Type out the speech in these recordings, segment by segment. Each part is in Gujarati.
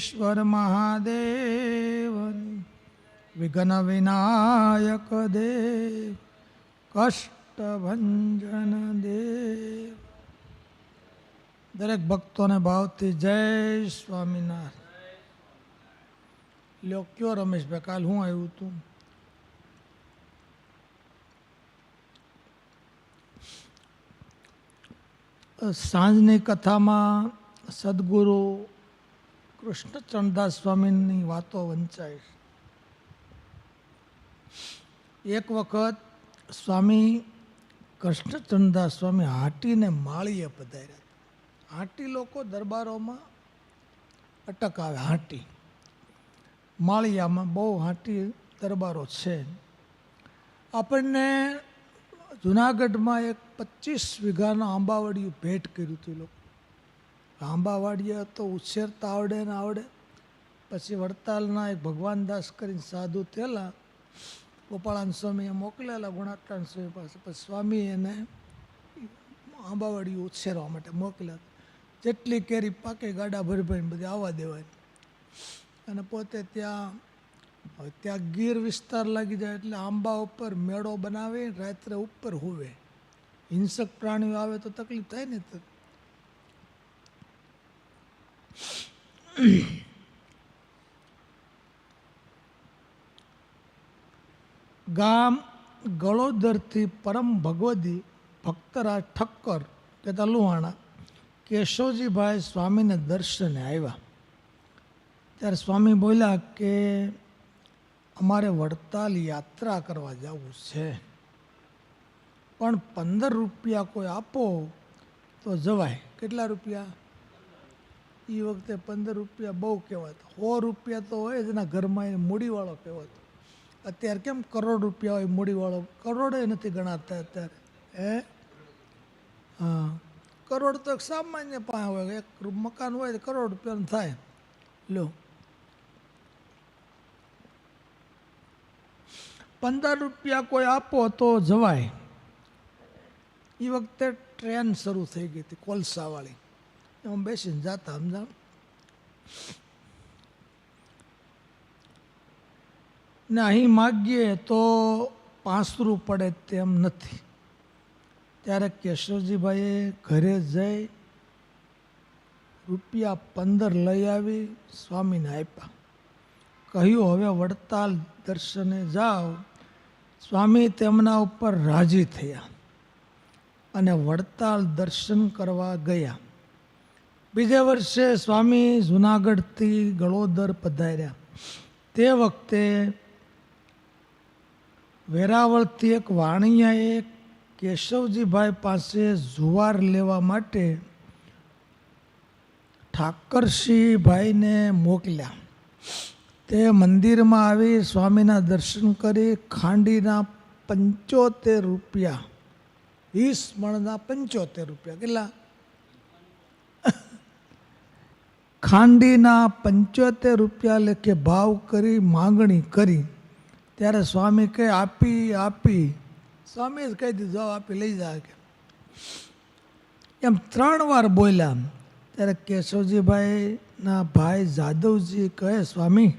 સિદ્ધેશ્વર મહાદેવ વિઘ્ન વિનાયક દેવ કષ્ટભંજન દેવ દરેક ભક્તોને ભાવથી જય સ્વામિનારાયણ. લ્યો, કયો રમેશભાઈ કાલ હું આવ્યું તું? સાંજની કથામાં સદગુરુ કૃષ્ણચંદ્રદાસ સ્વામીની વાતો વંચાય એક વખત સ્વામી કૃષ્ણચંદ્રદાસ સ્વામી હાટીને માળીએ પધાર્યા હાટી લોકો દરબારોમાં અટકાવે હાટી. માળિયામાં બહુ હાટી દરબારો છે. આપણને જુનાગઢમાં એક પચીસ વીઘાના આંબાવાડિયું ભેટ કર્યું હતું લોકો. આંબાવાડિયા તો ઉછેરતા આવડે ને આવડે. પછી વડતાલના એક ભગવાનદાસ કરીને સાધુ થયેલા, ગોપાળાન સ્વામીએ મોકલેલા, ગુણાત્રાન સ્વામી પાસે. પછી સ્વામી એને આંબાવાડી ઉછેરવા માટે મોકલ્યા જેટલી કેરી પાકે ગાડા ભરી ભરીને બધી આવવા દેવાની અને પોતે ત્યાં, હવે ત્યાં ગીર વિસ્તાર લાગી જાય એટલે આંબા ઉપર મેળો બનાવે રાત્રે ઉપર હોવે. હિંસક પ્રાણીઓ આવે તો તકલીફ થાય ને ગામ ગળોદરથી પરમ ભગવદી ભક્તરાજ ઠક્કર કહેતા લુહાણા, કેશવજીભાઈ સ્વામીને દર્શને આવ્યા. ત્યારે સ્વામી બોલ્યા કે, અમારે વડતાલ યાત્રા કરવા જવું છે. પણ પંદર રૂપિયા કોઈ આપો તો જવાય. કેટલા રૂપિયા? એ વખતે પંદર રૂપિયા બહુ કહેવાતા. સો રૂપિયા તો હોય જ એના ઘરમાં એ મૂડીવાળો કહેવાતો. અત્યારે કેમ કરોડ રૂપિયા હોય મૂડીવાળો? કરોડે નથી ગણાતા અત્યારે. હે? હા. કરોડ તો એક સામાન્ય પાસે હોય. એક મકાન હોય તો કરોડ રૂપિયાનું થાય. લો. પંદર રૂપિયા કોઈ આપો તો જવાય. એ વખતે ટ્રેન શરૂ થઈ ગઈ હતી, કોલસાવાળી. એમાં બેસીને જતા સમજાણ ને અહીં માગીએ તો પાંસરું પડે તેમ નથી ત્યારે કેશવજીભાઈએ ઘરે જઈ રૂપિયા પંદર લઈ આવી સ્વામીને આપ્યા કહ્યું હવે વડતાલ દર્શને જાઓ, સ્વામી તેમના ઉપર રાજી થયા અને વડતાલ દર્શન કરવા ગયા. બીજે વર્ષે સ્વામી જુનાગઢથી ગળોદર પધાર્યા. તે વખતે વેરાવળથી એક વાણિયાએ કેશવજીભાઈ પાસે જુવાર લેવા માટે ઠાકરસિંહભાઈને મોકલ્યા. તે મંદિરમાં આવી સ્વામીના દર્શન કરી ખાંડીના પંચોતેર રૂપિયા વીસ મણના પંચોતેર રૂપિયા, કેટલા? ખાંડીના પંચોતેર રૂપિયા લેખે ભાવ કરી માંગણી કરી. ત્યારે સ્વામી કહે, આપી આપી. સ્વામી જ કહી દીધું, જાઓ, આપી, લઈ જાય કે એમ ત્રણ વાર બોલ્યા. ત્યારે કેશવજીભાઈના ભાઈ જાદવજી કહે, સ્વામી,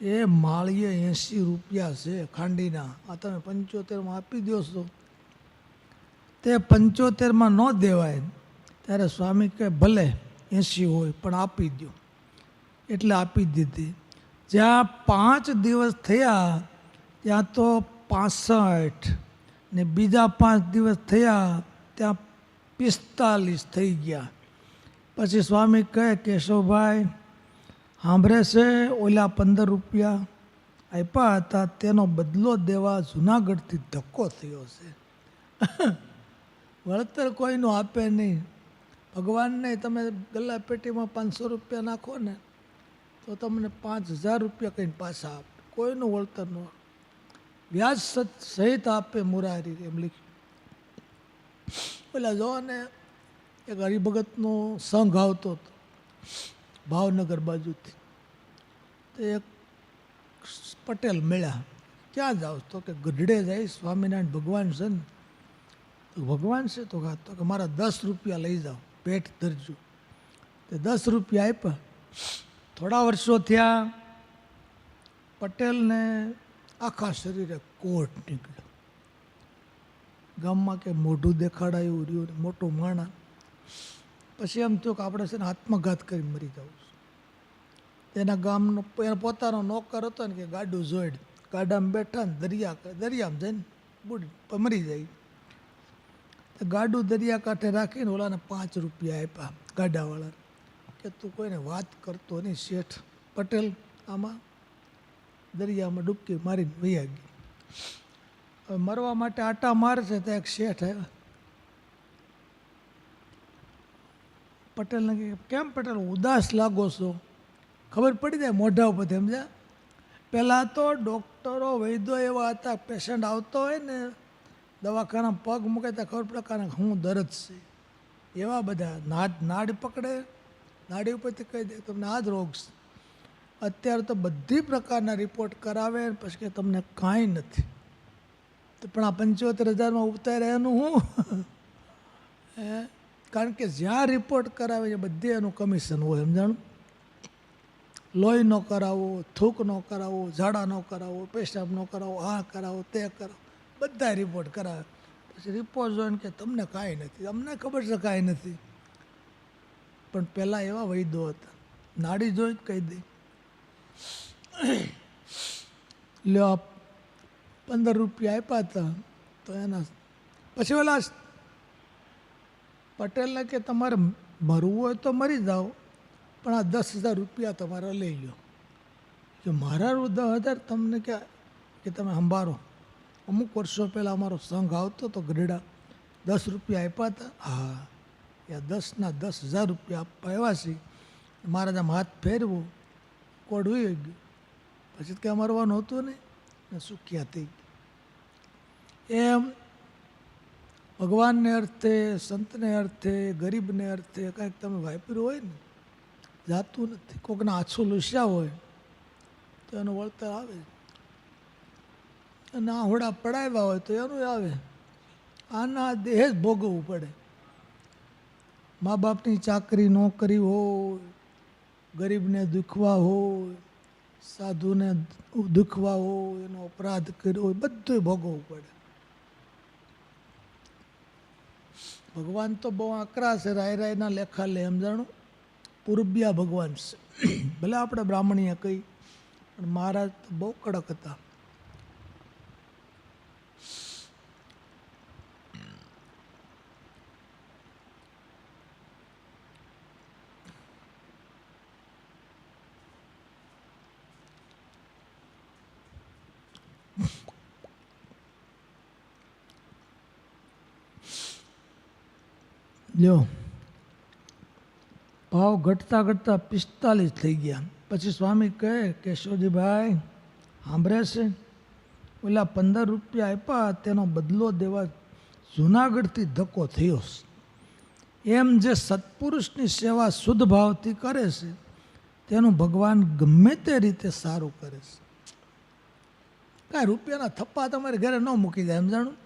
એ માળીએ એંસી રૂપિયા છે ખાંડીના. આ તમે પંચોતેરમાં આપી દો છો. તે પંચોતેરમાં ન દેવાય. ત્યારે સ્વામી કહે, ભલે. એંસી હોય, પણ આપી દો એટલે આપી દીધી. જ્યાં પાંચ દિવસ થયા, ત્યાં તો પાસઠ. ને બીજા પાંચ દિવસ થયા, ત્યાં પિસ્તાલીસ થઈ ગયા. પછી સ્વામી કહે, કેશવભાઈ, સાંભળે છે ઓલા પંદર રૂપિયા? આપ્યા હતા, તેનો બદલો દેવા જુનાગઢથી ધક્કો થયો છે. વળતર કોઈનું આપે નહીં. ભગવાનને તમે ગલ્લા પેટીમાં પાંચસો રૂપિયા નાખો ને, તો તમને પાંચ હજાર રૂપિયા કંઈ પાછા આપે. કોઈનું વળતર ન વ્યાજ સહિત આપે મુરારી એમ લખ્યું. પેલા જો ને એક હરિભગતનો સંઘ આવતો હતો, ભાવનગર બાજુથી. તો એક પટેલ મળ્યા. ક્યાં જાઓ તો કે ગઢડે જાય, સ્વામિનારાયણ ભગવાન છે ને. ભગવાન છે તો તો કે મારા દસ રૂપિયા લઈ જાઓ. પેટ ધરજો. તે દસ રૂપિયા આપ્યા. થોડા વર્ષો થયા, પટેલને આખા શરીરે કોટ નીકળ્યો. ગામમાં કે મોઢું દેખાડાયું, રહ્યું મોટું માણા. પછી એમ થયું કે આપણે છે ને આત્મઘાત કરી મરી જવું તેના ગામનો પોતાનો નોકર હતો ને કે ગાડું જોઈડ ગાડામાં બેઠા ને દરિયા દરિયામાં જઈને બુડી, મરી જાય. ગાડું દરિયા કાંઠે રાખીને ઓલાને પાંચ રૂપિયા આપ્યા ગાડાવાળાને. કે તું કોઈને વાત કરતો નહીં શેઠ. પટેલ આમાં દરિયામાં ડૂબકી મારીને વૈયા ગઈ હવે મરવા માટે આટા મારશે તો એક શેઠ આવ્યા. પટેલને કેમ પટેલ ઉદાસ લાગો છો? ખબર પડી જાય મોઢા ઉપર સમજ્યા? પહેલાં તો ડૉક્ટરો, વૈદ્યો એવા હતા પેશન્ટ આવતો હોય ને દવાખાના પગ મૂકે તો ખબર પડે કારણ હું દર્દ છે. એવા બધા નાડ નાડ પકડે, નાડી ઉપરથી કહી દે, તમને આ જ રોગ છે. અત્યારે તો બધી પ્રકારના રિપોર્ટ કરાવે પછી કે તમને કાંઈ નથી. તો પણ આ પંચોતેર હજારમાં ઉતારે એનું હું? એ કારણ કે જ્યાં રિપોર્ટ કરાવે છે બધે એનું કમિશન હોય, સમજાણું? લોહી ન કરાવો, થૂક ન કરાવો, ઝાડા ન કરાવો, પેશાબ ન કરાવો, આ કરાવો, તે કરાવો. બધા રિપોર્ટ કરાવે. પછી રિપોર્ટ જોઈને કે તમને કાંઈ નથી, અમને ખબર છે કાંઈ નથી. પણ પહેલાં એવા વૈદ્યો હતા. નાડી જોઈ જ કહી દે, લ્યો પંદર રૂપિયા આપ્યા હતા, તો એના પછી ઓલા પટેલને કે તમારે મરવું હોય તો મરી જાઓ, પણ આ દસ હજાર રૂપિયા તમારા લઈ લો કે મારા દસ હજાર તમને કે તમે સંભાળો? અમુક વર્ષો પહેલાં અમારો સંઘ આવતો તો ગઢડા દસ રૂપિયા આપ્યા હતા. હા, એ દસના દસ હજાર રૂપિયા આપવા આવ્યા છે મારા આમ હાથ ફેરવો, કોડ હોય ગયું. પછી કંઈ મરવાનું હતું ને ને સુખ્યા થઈ એમ ભગવાનને અર્થે, સંતને અર્થે, ગરીબને અર્થે કાંઈક તમે વાપર્યું હોય ને, જાતું નથી. કોકના આછું લુસ્યા હોય, તો એનું વળતર આવે અને આહોડા પડાવ્યા હોય તો એનું આવે. આના દેહ જ ભોગવવું પડે. મા બાપની ચાકરી નોકરી હોય, ગરીબને દુખવા હોય, સાધુને દુખવા હોય, એનો અપરાધ કર્યો હોય બધું ભોગવવું પડે. ભગવાન તો બહુ આકરા છે રાય રાયના લેખા લે, એમ જાણું? પૂર્વ્યા ભગવાન છે. ભલે આપણે બ્રાહ્મણીએ કહી, પણ મહારાજ તો બહુ કડક હતા. લ્યો. ભાવ ઘટતા ઘટતા પિસ્તાલીસ થઈ ગયા. પછી સ્વામી કહે કેશવજીભાઈ સાંભળે છે? ઓલા પંદર રૂપિયા આપ્યા, તેનો બદલો દેવા જુનાગઢથી ધક્કો થયો એમ જે સત્પુરુષની સેવા શુદ્ધ ભાવથી કરે છે, તેનું ભગવાન ગમે તે રીતે સારું કરે છે. કાંઈ રૂપિયાના થપ્પા તમારે ઘરે ન મૂકી જાય એમ જાણું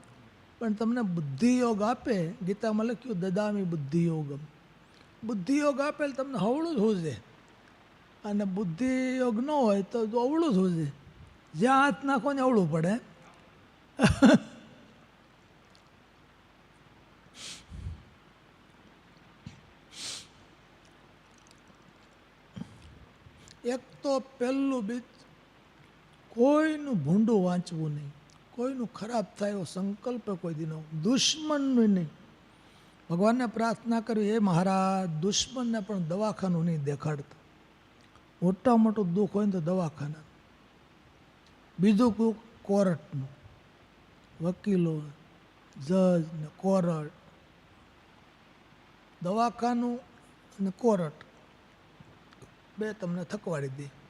પણ તમને બુદ્ધિયોગ આપે, ગીતામાં લખ્યું, દદામી બુદ્ધિયોગમ. બુદ્ધિયોગ આપે એટલે તમને હવળું જ હોજે. અને બુદ્ધિયોગ ન હોય તો અવળું જ જ્યાં હાથ નાખો ને અવળું પડે. એક તો પહેલું બીજ કોઈનું ભૂંડું વાંચવું નહીં. કોઈનું ખરાબ થાય એવો સંકલ્પ કોઈ દીનો દુશ્મનનું નહીં. ભગવાનને પ્રાર્થના કરવી એ મહારાજ, દુશ્મનને પણ દવાખાનું નહીં દેખાડતા. મોટા મોટું દુઃખ હોય ને તો દવાખાના. બીજું કોઈ કોર્ટનું. વકીલો, જજ ને કોર્ટ દવાખાનું અને કોર્ટ. બે તમને થકવાડી દે.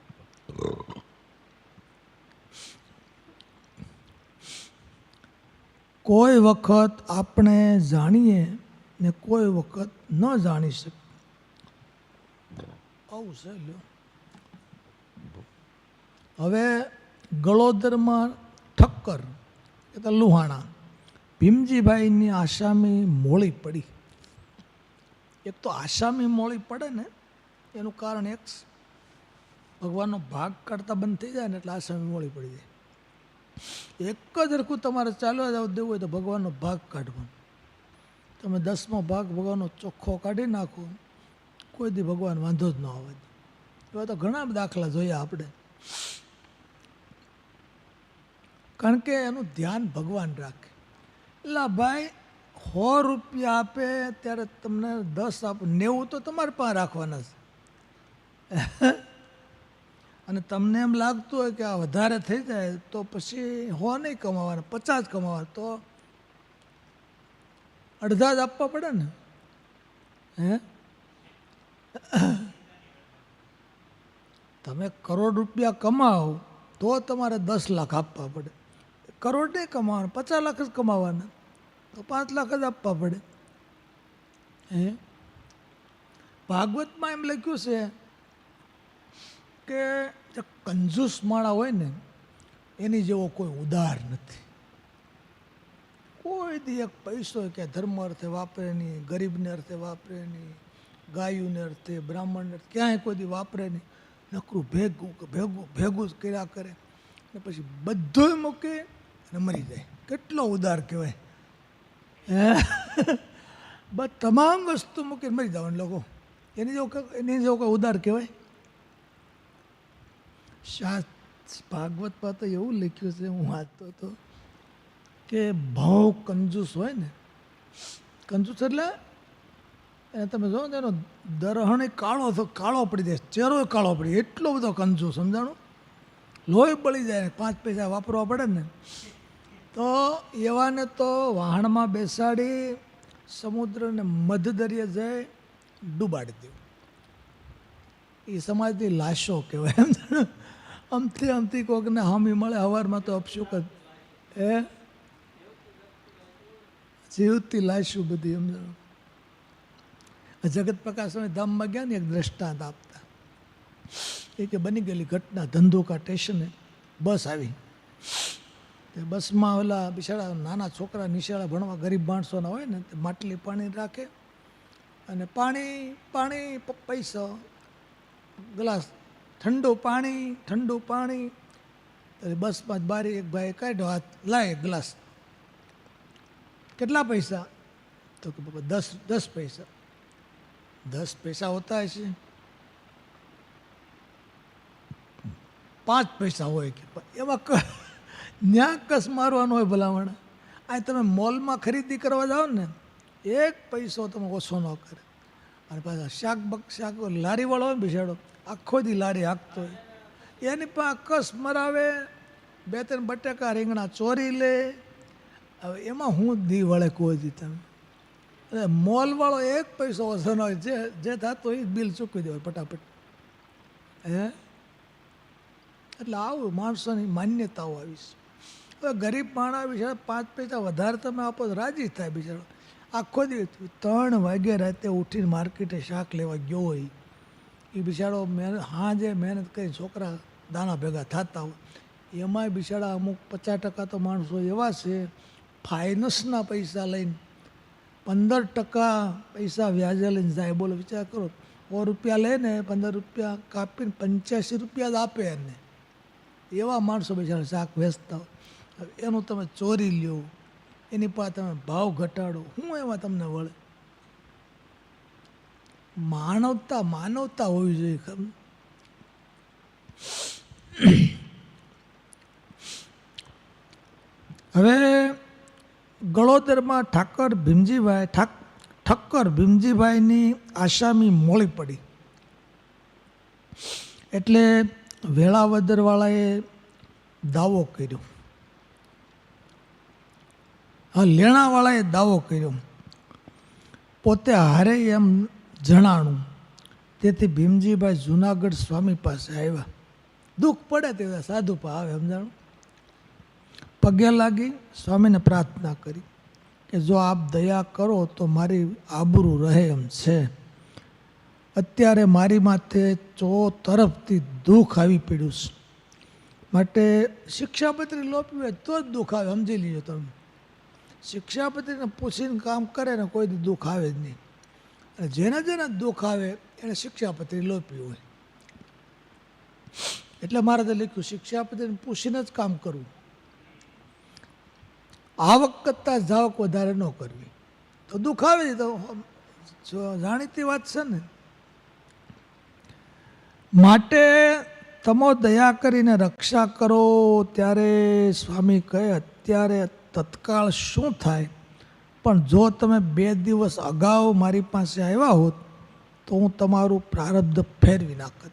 કોઈ વખત આપણે જાણીએ ને કોઈ વખત ન જાણી શકીએ. આવું છે હવે ગળોદરમાં ઠક્કર, એ તો લુહાણા, ભીમજીભાઈની આસામી મોળી પડી. એક તો આસામી મોળી પડે ને, એનું કારણ એક ભગવાનનો ભાગ કાઢતા બંધ થઈ જાય ને એટલે આસામી મોડી પડી જાય. એક જ રખું તમારે ચાલવા જવા, દેવું હોય તો ભગવાનનો ભાગ કાઢવાનો. તમે દસમો ભાગ ભગવાનનો ચોખ્ખો કાઢી નાખો. કોઈ દી ભગવાન વાંધો જ ન આવે. એવા તો ઘણા દાખલા જોયા આપણે. કારણ કે એનું ધ્યાન ભગવાન રાખે. એટલે ભાઈ સો રૂપિયા આપે, ત્યારે તમને દસ આપ, નેવું તો તમારે પાસે રાખવાના છે. અને તમને એમ લાગતું હોય કે આ વધારે થઈ જાય, તો પછી હો નહીં કમાવાના, પચાસ કમાવાના, તો અડધા જ આપવા પડે ને? હે? તમે કરોડ રૂપિયા કમાઓ તો તમારે દસ લાખ આપવા પડે. કરોડ નહીં કમાવાના, પચાસ લાખ જ કમાવાના, તો પાંચ લાખ જ આપવા પડે. હે? ભાગવતમાં એમ લખ્યું છે કે જે કંજૂસ માળા હોય ને, એની જેવો કોઈ ઉદાર નથી. કોઈ દી એક પૈસો કે ધર્મ અર્થે વાપરે નહીં, ગરીબને અર્થે વાપરે નહીં, ગાયુને અર્થે, બ્રાહ્મણને અર્થે, ક્યાંય કોઈ દી વાપરે નહીં. નકરું ભેગું કે ભેગું ભેગું જ કર્યા કરે. ને પછી બધુંય મૂકે અને મરી જાય. કેટલો ઉદાર કહેવાય. બસ તમામ વસ્તુ મૂકીને મરી જવાનું લોકો. એની જેવું એની જેવું કોઈ ઉદાર કહેવાય? શાસ્ત્ર ભાગવતમાં તો એવું લખ્યું છે, હું વાંચતો હતો કે ભાવ કંજૂસ હોય ને, કંજૂસ એટલે એને તમે જો ને, એનો દરહણ કાળો તો કાળો પડી જાય ચહેરો કાળો પડી એટલો બધો કંજૂસ, સમજાણું? લોહી બળી જાય પાંચ પૈસા વાપરવા પડે ને, તો એવાને તો વાહણમાં બેસાડી સમુદ્રને મધ દરિયે જાય ડૂબાડી દેવું એ સમાજની લાશો કહેવાય, એમ અમથી અમથી કોકને હામી મળે, હવારમાં તો અપશુક જ એ જીવતી લાવીશું બધી એમ જગત પ્રકાશ સ્વામી ધામમાં ગયા ને એક દ્રષ્ટાંત આપતા. એ કે બની ગયેલી ઘટના ધંધોકા સ્ટેશને બસ આવી. તે બસમાં ઓલા બિચારા નાના છોકરા નિશાળા ભણવા ગરીબ માણસોના હોય ને, તે માટલી પાણી રાખે અને પાણી પાણી, પૈસા, ગ્લાસ ઠંડુ પાણી ઠંડુ પાણી. એટલે બસમાં જ બારી એક ભાઈ કાઢ્યો, હાથ લાય ગ્લાસ. કેટલા પૈસા? તો કે બાપા દસ દસ પૈસા. દસ પૈસા હોતા હશે. પાંચ પૈસા હોય કે એવા ન્યા કસ મારવાનો હોય ભલામણ? આ તમે મોલમાં ખરીદી કરવા જાઓ ને, એક પૈસો તમે ઓછો ન કરે. અને પાછા શાક બક શાક લારીવાળો હોય બિચારો આખો દી લારી હાંકતો હોય. એની પણ અકસ મરાવે, બે ત્રણ બટાકા રીંગણા ચોરી લે. હવે એમાં હું દી વળે કોઈ દી તમે. એટલે મોલવાળો એક પૈસો ઓછો હોય, જે જે થતો એ બિલ ચૂકવી દેવાય ફટાફટ. હે? એટલે આવું માણસોની માન્યતાઓ આવી છે. હવે ગરીબ માણસ બિચારા પાંચ પૈસા વધારે તમે આપો રાજી થાય બિચારો. આખો દિવસ ત્રણ વાગે રાતે ઉઠીને માર્કેટે શાક લેવા ગયો હોય, એ બિચારો મહેનત હાજે મહેનત કરી છોકરા દાણા ભેગા થતા હોય, એમાંય બિચારા અમુક પચાસ ટકા તો માણસો એવા છે ફાઇનાન્સના પૈસા લઈને, પંદર ટકા પૈસા વ્યાજે લઈને જાય બોલો, વિચાર કરો, સો રૂપિયા લે ને, પંદર રૂપિયા કાપીને પંચ્યાસી રૂપિયા જ આપે એને. એવા માણસો બિચારા શાક વેચતા હોય. એનું તમે ચોરી લ્યો એની પાસે તમે ભાવ ઘટાડો, હું એમાં તમને વળે. માનવતા માનવતા હોવી જોઈએ, ખબર હવે ગળોદરમાં ઠાકર ભીમજીભાઈ, ઠાક, ઠક્કર ભીમજીભાઈની આસામી મોળી પડી. એટલે વેળાવદરવાળાએ દાવો કર્યો. હા લેણાવાળાએ દાવો કર્યો. પોતે હારે એમ જણાણું. તેથી ભીમજીભાઈ જુનાગઢ સ્વામી પાસે આવ્યા. દુઃખ પડે તે સાધુ પા આવે, સમજાણું? પગે લાગી સ્વામીને પ્રાર્થના કરી કે જો આપ દયા કરો તો મારી આબરૂ રહે એમ છે. અત્યારે મારી માથે ચો તરફથી દુઃખ આવી પડ્યું છે. માટે શિક્ષાપત્રી લોપી હોય તો જ દુઃખ આવે, સમજી લીજો તમે. શિક્ષાપત્રીને પૂછીને કામ કરે ને કોઈ દુઃખ આવે જ નહીં. અને જેને જેને દુઃખ આવે એને શિક્ષાપત્રી લોપી હોય. એટલે મારે તો લખ્યું, શિક્ષાપતિને પૂછીને જ કામ કરવું. આવક કરતાં જાવક વધારે ન કરવી. તો દુઃખ આવે તો જાણીતી વાત છે ને, માટે તમો દયા કરીને રક્ષા કરો. ત્યારે સ્વામી કહે, અત્યારે તત્કાળ શું થાય? પણ જો તમે બે દિવસ અગાઉ મારી પાસે આવ્યા હોત, તો હું તમારું પ્રારબ્ધ ફેરવી નાખત.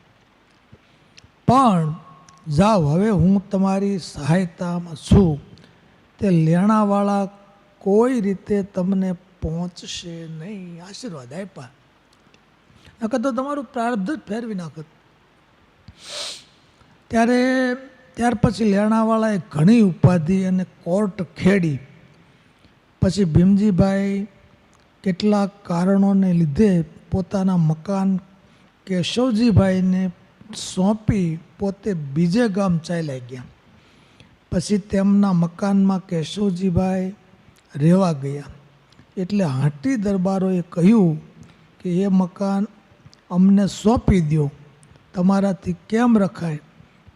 પણ જાઓ હવે હું તમારી સહાયતામાં છું. તે લેણાવાળા કોઈ રીતે તમને પહોંચશે નહીં. આશીર્વાદ આપ્યા. નકર તો તમારું પ્રારબ્ધ જ ફેરવી નાખત. ત્યારે ત્યાર પછી લેણાવાળાએ ઘણી ઉપાધિ અને કોર્ટ ખેડી. પછી ભીમજીભાઈ કેટલાક કારણોને લીધે પોતાના મકાન કેશવજીભાઈને સોંપી પોતે બીજે ગામ ચાલ્યા ગયા. પછી તેમના મકાનમાં કેશવજીભાઈ રહેવા ગયા. એટલે હાટી દરબારોએ કહ્યું કે એ મકાન અમને સોંપી દો તમારાથી કેમ રખાય?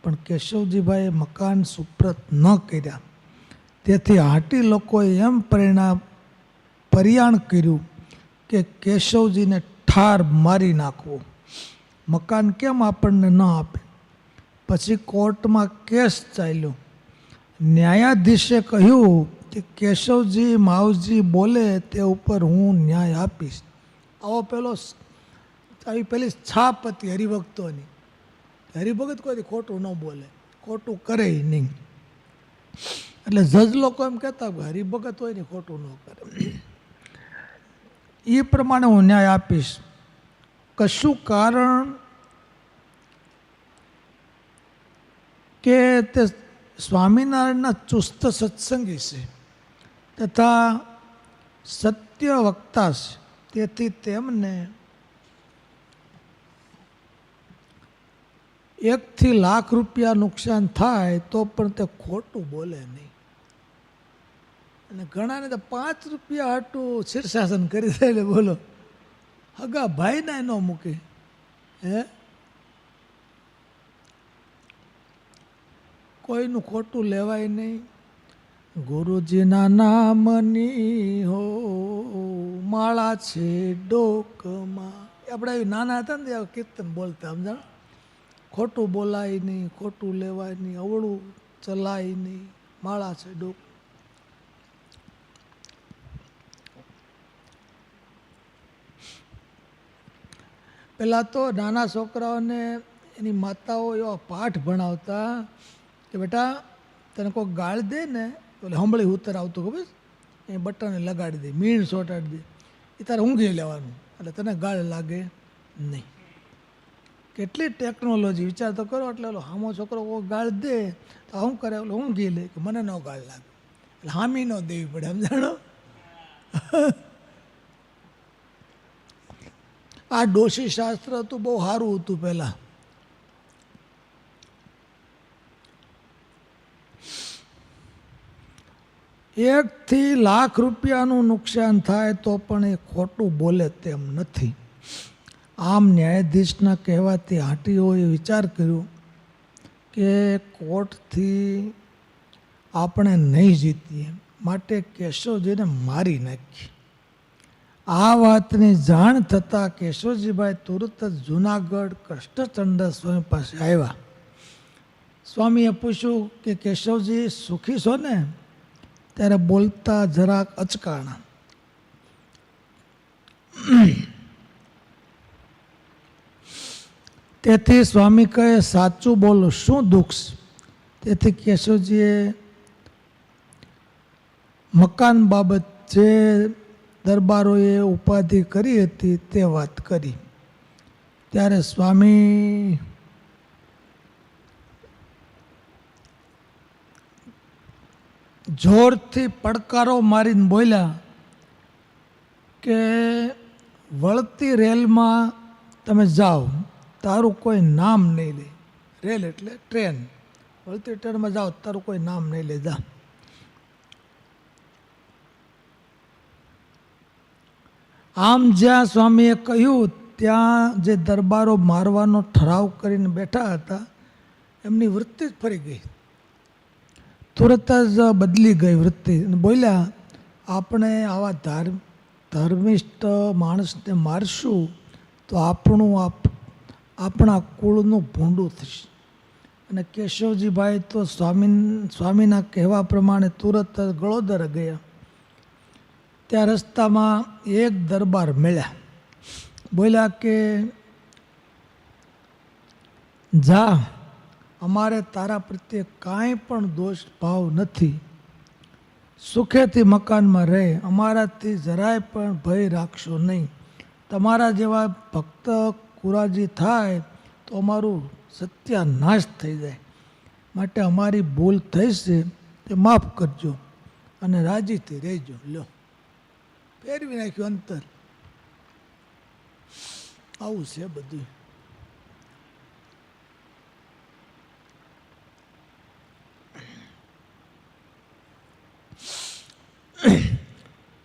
પણ કેશવજીભાઈએ મકાન સુપ્રત ન કર્યા. તેથી હાટી લોકોએ એમ પરિણામ પરિયાણ કર્યું કે કેશવજીને ઠાર મારી નાખવો. મકાન કેમ આપણને ન આપે? પછી કોર્ટમાં કેસ ચાલ્યો. ન્યાયાધીશે કહ્યું કે કેશવજી, માવજી બોલે તે ઉપર હું ન્યાય આપીશ. આવો પેલો આવી પેલી છાપ હતી હરિભક્તોની. હરિભગત કોઈ ખોટું ન બોલે, ખોટું કરે નહીં. એટલે જજ લોકો એમ કહેતા હરિભગત હોય ને ખોટું ન કરે. એ પ્રમાણે હું ન્યાય આપીશ. કશું કારણ કે તે સ્વામિનારાયણના ચુસ્ત સત્સંગી છે તથા સત્ય વક્તા છે, તેથી તેમને એકથી લાખ રૂપિયા નુકસાન થાય તો પણ તે ખોટું બોલે નહીં. અને ઘણાને તો પાંચ રૂપિયા હાટું શીર્ષાસન કરી દે એટલે બોલો, હગા ભાઈને ન મૂકે. હે? કોઈનું ખોટું લેવાય નહીં. ગુરુજીના નામની હો માળા છે ડોકમાં. આપણે નાના હતા ને કીર્તન બોલતા, સમજાણ? ખોટું બોલાય નહીં, ખોટું લેવાય નહીં, અવળું ચલાય નહીં. માળા છે ડોક. પહેલાં તો નાના છોકરાઓને એની માતાઓ એવા પાઠ ભણાવતા કે, બેટા, તને કોઈ ગાળ દે ને? તો હંભળી ઉત્તર આવતું, ખબર એ બટને લગાડી દે, મીણ સોટાડી દે. એ તારે ઊંઘી લેવાનું, એટલે તને ગાળ લાગે નહીં. કેટલી ટેકનોલોજી વિચાર તો કરો, એટલે ઓલો હામો છોકરો ગાળ દે, તો હું કરે, ઓલો ઊંઘી લે કે મને ન ગાળ લાગે. એટલે હામી ન દેવી પડે સમજાણો આ ડોશી શાસ્ત્ર હતું બહુ સારું હતું પહેલાં. એકથી લાખ રૂપિયાનું નુકસાન થાય તો પણ એ ખોટું બોલે તેમ નથી. આમ ન્યાયાધીશના કહેવાથી હાટીઓએ વિચાર કર્યો કે કોર્ટથી આપણે નહીં જીતીએ, માટે કેશવજીને મારી નાખી. આ વાતની જાણ થતાં કેશવજીભાઈ તુરત જ જુનાગઢ કષ્ટચંડ સ્વામી પાસે આવ્યા. સ્વામીએ પૂછ્યું કે કેશવજી સુખી છો ને? ત્યારે બોલતા જરાક અચકાણા. તેથી સ્વામી કહે, સાચું બોલો, શું દુઃખ તેથી કેશવજીએ મકાન બાબત જે દરબારોએ ઉપાધિ કરી હતી તે વાત કરી. ત્યારે સ્વામી જોરથી પડકારો મારીને બોલ્યા કે, વળતી રેલમાં તમે જાઓ. તારું કોઈ નામ નહીં લે. રેલ એટલે ટ્રેન. વળતી ટ્રેનમાં જાઓ, તારું કોઈ નામ નહીં લે. જા. આમ જ્યાં સ્વામીએ કહ્યું, ત્યાં જે દરબારો મારવાનો ઠરાવ કરીને બેઠા હતા, એમની વૃત્તિ જ ફરી ગઈ. તુરત જ બદલી ગઈ વૃત્તિ. બોલ્યા, આપણે આવા ધાર્મ, ધર્મિષ્ઠ માણસને મારશું, તો આપણું આપ આપણા કુળનું ભૂંડું થશે. અને કેશવજીભાઈ તો સ્વામી સ્વામીના કહેવા પ્રમાણે તુરત ગળોદર ગયા. ત્યાં રસ્તામાં એક દરબાર મળ્યા. બોલ્યા કે, જા, અમારે તારા પ્રત્યે કાંઈ પણ દોષ ભાવ નથી. સુખેથી મકાનમાં રહે, અમારાથી જરાય પણ ભય રાખશો નહીં. તમારા જેવા ભક્ત કુરાજી થાય તો અમારું સત્યાનાશ થઈ જાય. માટે અમારી ભૂલ થઈ છે તે માફ કરજો અને રાજીથી રહેજો. લો. ફેરવી નાખ્યું અંતર. આવું છે બધું.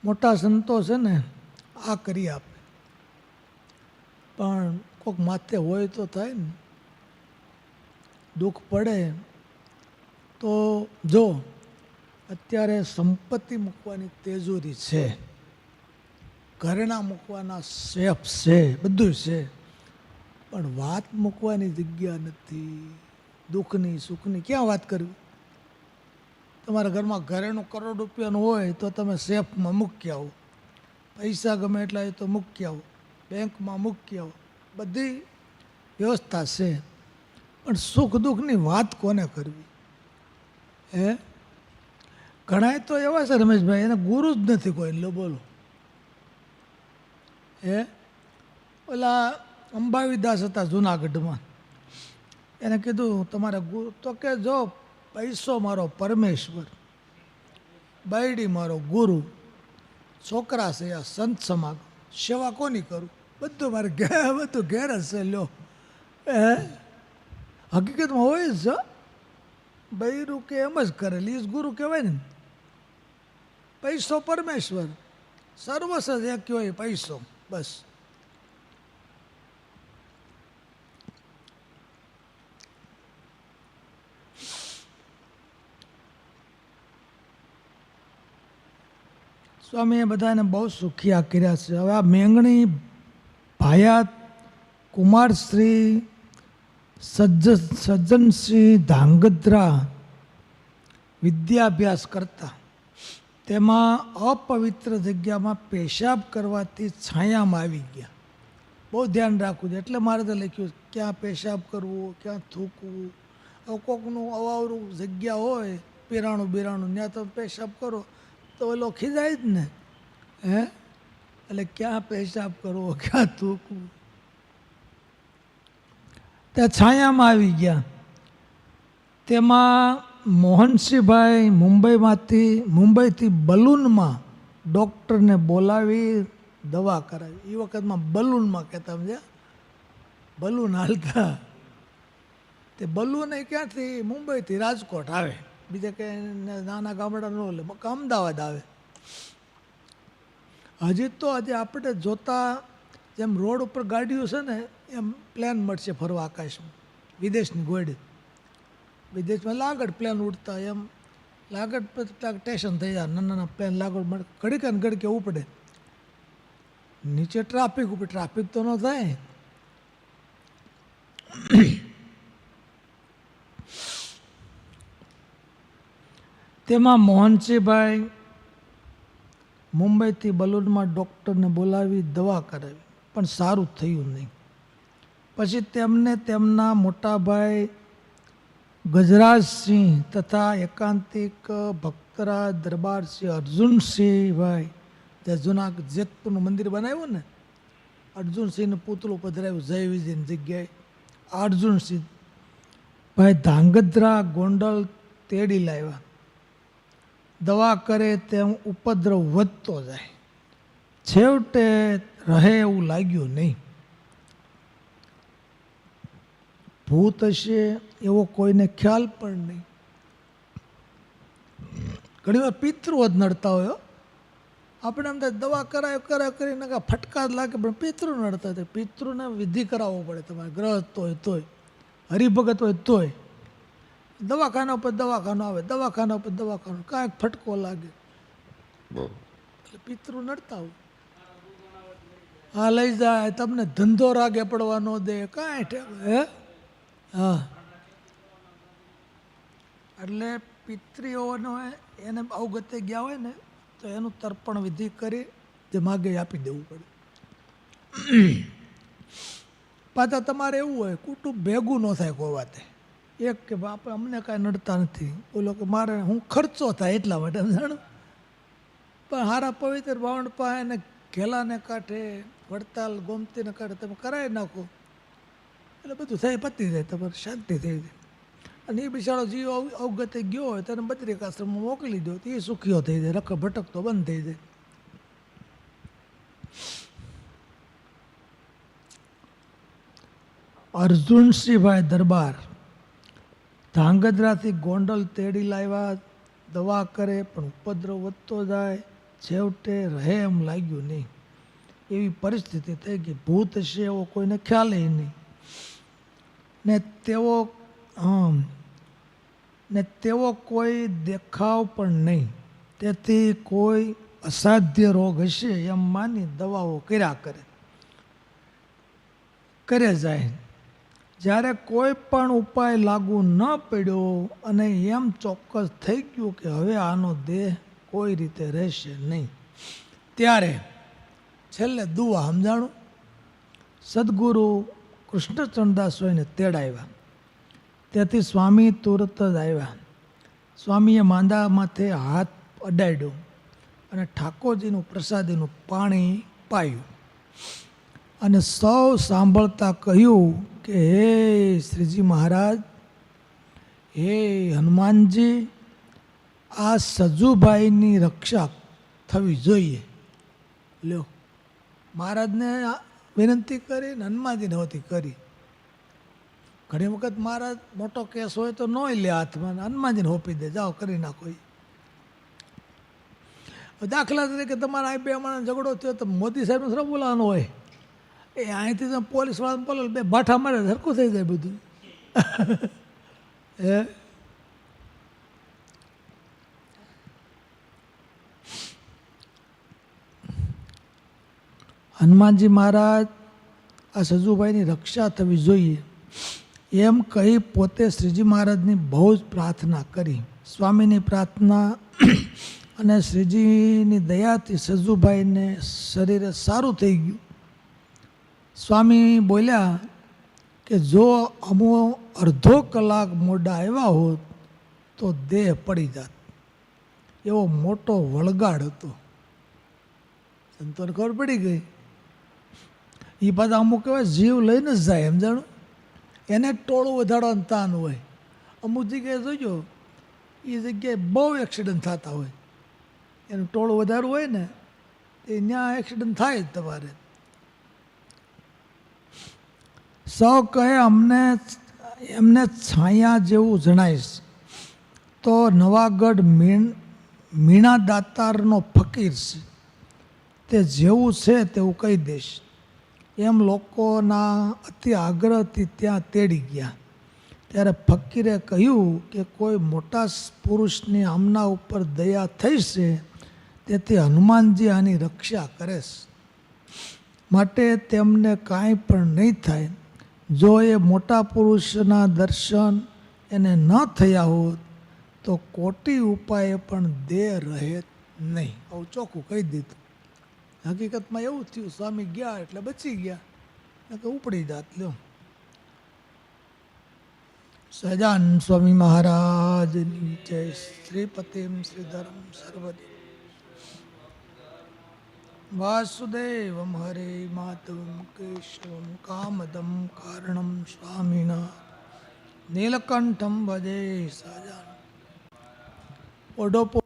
મોટા સંતો છે ને, આ કરી આપે. પણ કોઈક માથે હોય તો થાય ને. દુઃખ પડે તો જો અત્યારે સંપત્તિ મૂકવાની તેજોરી છે, ઘરેણા મૂકવાના સેફ છે, બધું છે, પણ વાત મૂકવાની જગ્યા નથી, દુઃખની સુખની ક્યાં વાત કરવી? તમારા ઘરમાં ઘરેણું કરોડ રૂપિયાનું હોય તો તમે સેફમાં મૂકી આવો. પૈસા ગમે એટલા હોય તો મૂકી આવો. બેંકમાં મૂક્યો. બધી વ્યવસ્થા છે. પણ સુખ દુઃખની વાત કોને કરવી? હે? ઘણા તો એવા છે રમેશભાઈ, એને ગુરુ જ નથી કોઈ, લો બોલો. હે? ઓલા અંબાવીદાસ હતા જુનાગઢમાં. એને કીધું તમારે ગુરુ તો કે, જો પૈસો મારો પરમેશ્વર બાયડી મારો ગુરુ, છોકરા છે આ સંત સમાગમ, સેવા કોની કરું? બધું મારે ઘેર બધું ઘેર છે, લ્યો. હે? હકીકતમાં હોય જ બૈરું કે એમ જ કરે લીસ ગુરુ કહેવાય ને. પૈસો પરમેશ્વર. સર્વસ જ એક હોય પૈસો, બસ. સ્વામીએ બધાને બહુ સુખિયા કર્યા છે. હવે આ મેંગણી ભાયાત કુમારશ્રી, સજ્જ સજ્જનસિંહ ધાંગધ્રા વિદ્યાભ્યાસ કરતા. તેમાં અપવિત્ર જગ્યામાં પેશાબ કરવાથી છાયામાં આવી ગયા. બહુ ધ્યાન રાખવું છે. એટલે મારે તો લખ્યું ક્યાં પેશાબ કરવું, ક્યાં થૂકવું? કોકનું અવાવરું જગ્યા હોય પીરાણું બિરાણું ત્યાં તમે પેશાબ કરો. તો ઓલો ખીજાય જ ને. હે? એટલે ક્યાં પેશાબ કરવો, ક્યાં થૂકવું? ત્યાં છાયામાં આવી ગયા. તેમાં મોહનસિંહભાઈ મુંબઈમાંથી, મુંબઈથી બલૂનમાં ડૉક્ટરને બોલાવી દવા કરાવી. એ વખતમાં બલૂનમાં કહેતા સમજ્યા? બલૂન હાલતા. તે બલૂન એ ક્યાંથી? મુંબઈથી રાજકોટ આવે. બીજા કે નાના ગામડા ન એટલે અમદાવાદ આવે. હજી તો આજે આપણે જોતા જેમ રોડ ઉપર ગાડીઓ છે ને, એમ પ્લેન મળશે ફરવા આકાશમાં, વિદેશની ગોળી વિદેશમાં લાગડ પ્લેન ઉડતા, એમ લાગડ પછી ત્યાં સ્ટેશન થઈ જાય, નાના નાના પ્લેન લાગડ મળે. ઘડીકે ને ઘડીકે ઉપડે નીચે ટ્રાફિક ઉપર ટ્રાફિક તો ન થાય. તેમાં મોહનસિંહભાઈ મુંબઈથી બલોડમાં ડૉક્ટરને બોલાવી દવા કરાવી, પણ સારું થયું નહીં. પછી તેમને તેમના મોટાભાઈ ગજરાજસિંહ તથા એકાંતિક ભક્તરાજ દરબારસિંહ અર્જુનસિંહભાઈ, જે જૂના જેતપુરનું મંદિર બનાવ્યું ને, અર્જુનસિંહનું પૂતળું પધરાવ્યું જય વિજયની જગ્યાએ. અર્જુનસિંહ ભાઈ ધાંગધ્રા ગોંડલ તેડી લાવ્યા. દવા કરે તેમ ઉપદ્રવ વધતો જાય. છેવટે રહે એવું લાગ્યું નહીં. ભૂત હશે એવો કોઈને ખ્યાલ પણ નહીં. ઘણી વાર પિતૃઓ જ નડતા હોય. આપણે એમ થાય દવા કરાય કરાય કરીને ફટકા જ લાગે, પણ પિતૃ નડતા હોય પિતૃને વિધિ કરાવવો પડે. તમારે ગ્રહસ્થ હોય તોય, હરિભગત હોય તોય. દવાખાના ઉપર દવાખાનો આવે દવાખાના ઉપર દવાખાનો કાંઈક ફટકો લાગે. એટલે પિતૃ નડતા હોય. હા લઈ જાય તમને ધંધો રાગે પડવા ન દે કાંઈ હે? હા. એટલે પિતૃઓનો એને અવગતે ગયા હોય ને તો એનું તર્પણ વિધિ કરી જે માગે આપી દેવું પડે. પાછા તમારે એવું હોય કુટુંબ ભેગું ન થાય કોઈ વાતે. એક કે બાપ, અમને કાંઈ નડતા નથી. બોલો કે મારે, હું ખર્ચો થાય એટલા માટે સમજાણું પણ હારા પવિત્ર બાવણ પાસે એને ઘેલાને કાંઠે, વડતાલ ગોમતીને કાંઠે તમે કરાવી નાખો. એટલે બધું થઈ, પતી જાય, તમારે શાંતિ થઈ જાય. અને એ બિચારો જીવ અવગતે ગયો હોય, તેને બદ્રિક આશ્રમમાં મોકલી દો, તો એ સુખીઓ થઈ જાય રખ ભટકતો બંધ થઈ જાય. અર્જુનસિંહભાઈ દરબાર. ધાંગધ્રાથી ગોંડલ તેડી લાવ્યા, દવા કરે, પણ ઉપદ્રવ વધતો જાય, છેવટે રહે એમ લાગ્યું નહીં. એવી પરિસ્થિતિ થઈ ગઈ ભૂત છે એવો કોઈને ખ્યાલ નહીં. ને તેઓ ને તેવો કોઈ દેખાવ પણ નહીં. તેથી કોઈ અસાધ્ય રોગ હશે એમ માની દવાઓ કર્યા કરે. કરે જાય. જ્યારે કોઈ પણ ઉપાય લાગુ ન પડ્યો અને એમ ચોક્કસ થઈ ગયું કે હવે આનો દેહ કોઈ રીતે રહેશે નહીં. ત્યારે છેલ્લે દુવા સમજાણું. સદગુરુ કૃષ્ણચંદાસ હોઈને તેડાવ્યા. ત્યાંથી સ્વામી તુરત જ આવ્યા. સ્વામીએ માંદા માથે હાથ અડાડ્યો અને ઠાકોરજીનું પ્રસાદીનું પાણી પાયું. અને સૌ સાંભળતા કહ્યું કે હે શ્રીજી મહારાજ, હે હનુમાનજી, આ સજુભાઈની રક્ષા થવી જોઈએ. લ્યો, મહારાજને વિનંતી કરી ને હનુમાનજીને હોતી કરી. ઘણી વખત મહારાજ મોટો કેસ હોય તો ન લે હાથમાં હનુમાનજીને હોપી દે, જાઓ કરી નાખો. દાખલા તરીકે તમારા આ બે માણસ ઝઘડો થયો તો મોદી સાહેબને શું બોલાવવાનું હોય. એ અહીંથી તો પોલીસ વાળાને બોલો બે બાઠા મારે સરખું થઈ જાય બધું. હે? હનુમાનજી મહારાજ આ સજુભાઈની રક્ષા થવી જોઈએ. એમ કહી પોતે શ્રીજી મહારાજની બહુ જ પ્રાર્થના કરી. સ્વામીની પ્રાર્થના અને શ્રીજીની દયાથી સજુભાઈને શરીરે સારું થઈ ગયું. સ્વામી બોલ્યા કે જો અમો અડધો કલાક મોડા આવ્યા હોત તો દેહ પડી જાત. એવો મોટો વળગાડ હતો. સંતોને ખબર પડી ગઈ. એ પાછા અમુક કહેવાય જીવ લઈને જ જાય, એમ જાણું? એને ટોળું વધારવાનું તાન હોય. અમુક જગ્યાએ જોજો એ જગ્યાએ બહુ એક્સિડન્ટ થતા હોય. એનું ટોળું વધારવું હોય ને, એ ત્યાં એક્સિડન્ટ થાય જ તમારે. સૌ કહે અમને એમને છાયા જેવું જણાઈશ. તો નવાગઢ મીણ મીણા દાતારનો ફકીર છે. તે જેવું છે તેવું કહી દઈશ. એમ લોકોના અતિ આગ્રહથી ત્યાં તેડી ગયા. ત્યારે ફકીરે કહ્યું કે કોઈ મોટા પુરુષની આમના ઉપર દયા થઈ છે, તેથી હનુમાનજી આની રક્ષા કરે છે. માટે તેમને કાંઈ પણ નહીં થાય. જો એ મોટા પુરુષના દર્શન એને ન થયા હોત, તો કોટી ઉપાય પણ દેહ રહે નહીં. આવું ચોખ્ખું કહી દીધું. હકીકતમાં એવું થયું, સ્વામી ગયા એટલે બચી ગયા. કે ઉપડી જાત, લ્યો. સહજાન સ્વામી મહારાજની જય. શ્રીપતિમ શ્રીધરમ સર્વદી. વાસુદેવમ હરે માધવમ કેશવમ કામદમ કારણમ સ્વામિના નીલકંઠમ ભજે સહજાન ઓઢો